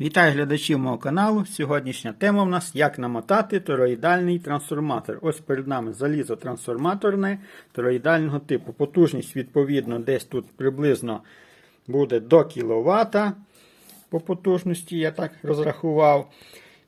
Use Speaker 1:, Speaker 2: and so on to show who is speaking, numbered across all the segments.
Speaker 1: Вітаю глядачів мого каналу. Сьогоднішня тема в нас як намотати тороїдальний трансформатор. Ось перед нами залізотрансформаторне тороїдального типу. Потужність, відповідно, десь тут приблизно буде до кВт по потужності, я так розрахував.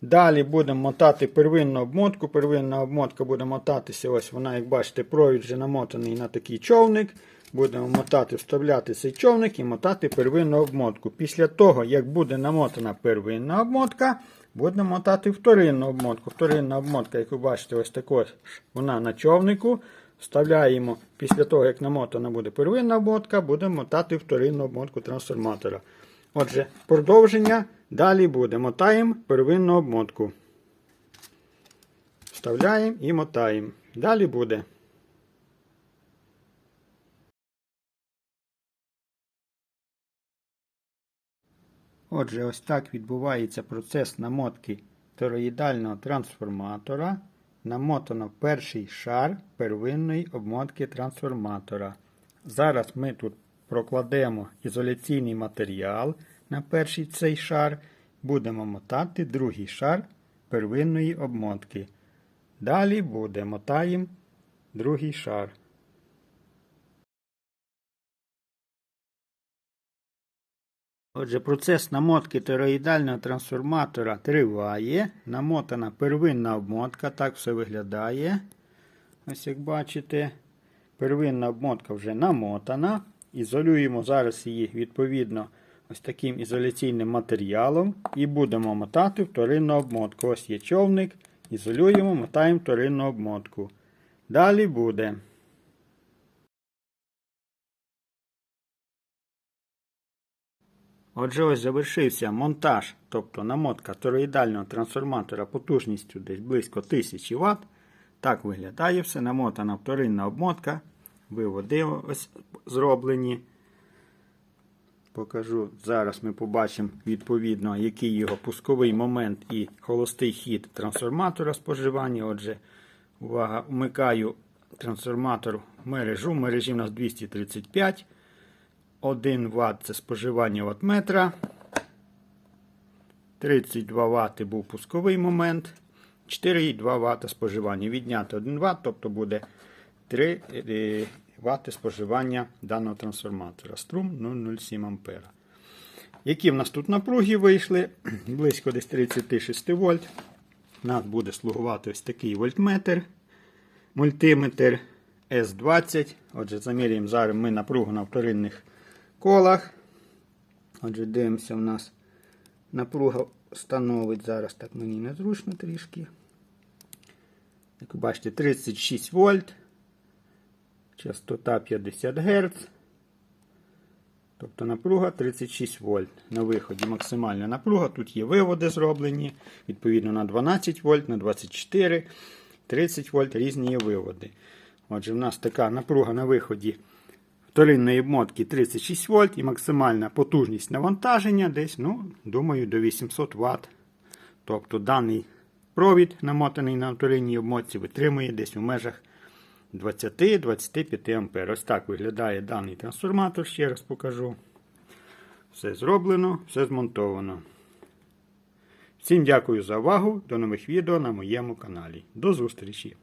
Speaker 1: Далі будемо мотати первинну обмотку. Первинна обмотка буде мотатися. Ось вона, як бачите, провід вже намотаний на такий човник. Будемо мотати, вставляти цей човник і мотати первинну обмотку. Після того, як буде намотана первинна обмотка, будемо мотати вторинну обмотку. Вторинна обмотка, як ви бачите, ось також вона на човнику. Вставляємо після того, як намотана буде первинна обмотка, будемо мотати вторинну обмотку трансформатора. Отже, продовження. Далі буде. Мотаємо первинну обмотку. Вставляємо і мотаємо. Далі буде. Отже, ось так відбувається процес намотки тороїдального трансформатора. Намотано перший шар первинної обмотки трансформатора. Зараз ми тут прокладемо ізоляційний матеріал на перший цей шар. Будемо мотати другий шар первинної обмотки. Далі буде мотаємо другий шар. Отже, процес намотки тороїдального трансформатора триває. Намотана первинна обмотка, так все виглядає. Ось як бачите, первинна обмотка вже намотана. Ізолюємо зараз її відповідно ось таким ізоляційним матеріалом. І будемо мотати вторинну обмотку. Ось є човник. Ізолюємо, мотаємо вторинну обмотку. Далі буде. Отже, ось завершився монтаж, тобто намотка тороїдального трансформатора потужністю десь близько 1000 Вт. Так виглядає все. Намотана вторинна обмотка. Виводи ось зроблені. Покажу. Зараз ми побачимо відповідно, який його пусковий момент і холостий хід трансформатора споживання. Отже, увага, вмикаю трансформатор в мережу. В мережі у нас 235. 1 Вт це споживання ваттметра. 32 Вт був пусковий момент. 4,2 Вт споживання. Відняти 1 Вт, тобто буде 3 Вт споживання даного трансформатора. Струм 0,07 А. Які в нас тут напруги вийшли? Близько десь 36 вольт. Нас буде слугувати ось такий вольтметр. Мультиметр S20. Отже, замірюємо зараз ми напругу на вторинних колах. Отже, дивимося, у нас напруга становить зараз так мені незручно трішки. Як ви бачите, 36 вольт. Частота 50 Гц. Тобто напруга 36 вольт. На виході максимальна напруга. Тут є виводи зроблені. Відповідно на 12 вольт, на 24, 30 вольт різні є виводи. Отже, в нас така напруга на виході вторинної обмотки 36 вольт і максимальна потужність навантаження десь, ну, думаю, до 800 Вт. Тобто даний провід, намотаний на вторинній обмотці, витримує десь у межах 20-25 А. Ось так виглядає даний трансформатор, ще раз покажу. Все зроблено, все змонтовано. Всім дякую за увагу. До нових відео на моєму каналі. До зустрічі!